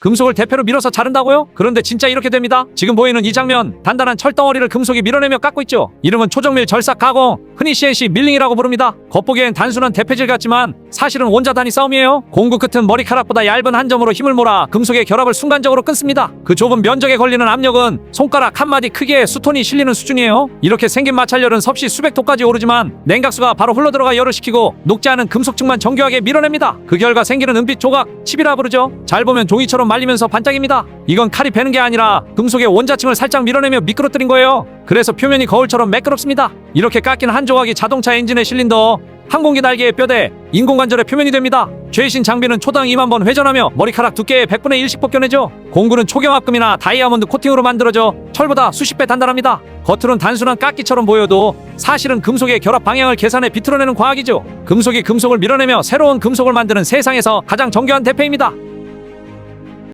금속을 대표로 밀어서 자른다고요? 그런데 진짜 이렇게 됩니다. 지금 보이는 이 장면, 단단한 철덩어리를 금속이 밀어내며 깎고 있죠. 이름은 초정밀 절삭 가공, 흔히 CNC 밀링이라고 부릅니다. 겉보기엔 단순한 대패질 같지만 사실은 원자 단위 싸움이에요. 공구 끝은 머리카락보다 얇은 한 점으로 힘을 몰아 금속의 결합을 순간적으로 끊습니다. 그 좁은 면적에 걸리는 압력은 손가락 한 마디 크기의 수톤이 실리는 수준이에요. 이렇게 생긴 마찰열은 섭씨 수백 도까지 오르지만 냉각수가 바로 흘러 들어가 열을 식히고 녹지 않은 금속층만 정교하게 밀어냅니다. 그 결과 생기는 은빛 조각, 칩이라 부르죠. 잘 보면 종이처럼 말리면서 반짝입니다. 이건 칼이 베는 게 아니라 금속의 원자층을 살짝 밀어내며 미끄러뜨린 거예요. 그래서 표면이 거울처럼 매끄럽습니다. 이렇게 깎인 한 조각이 자동차 엔진의 실린더, 항공기 날개의 뼈대, 인공관절의 표면이 됩니다. 최신 장비는 초당 2만 번 회전하며 머리카락 두께의 100분의 1씩 벗겨내죠. 공구는 초경합금이나 다이아몬드 코팅으로 만들어져 철보다 수십 배 단단합니다. 겉으론 단순한 깎기처럼 보여도 사실은 금속의 결합 방향을 계산해 비틀어내는 과학이죠. 금속이 금속을 밀어내며 새로운 금속을 만드는 세상에서 가장 정교한 대패입니다.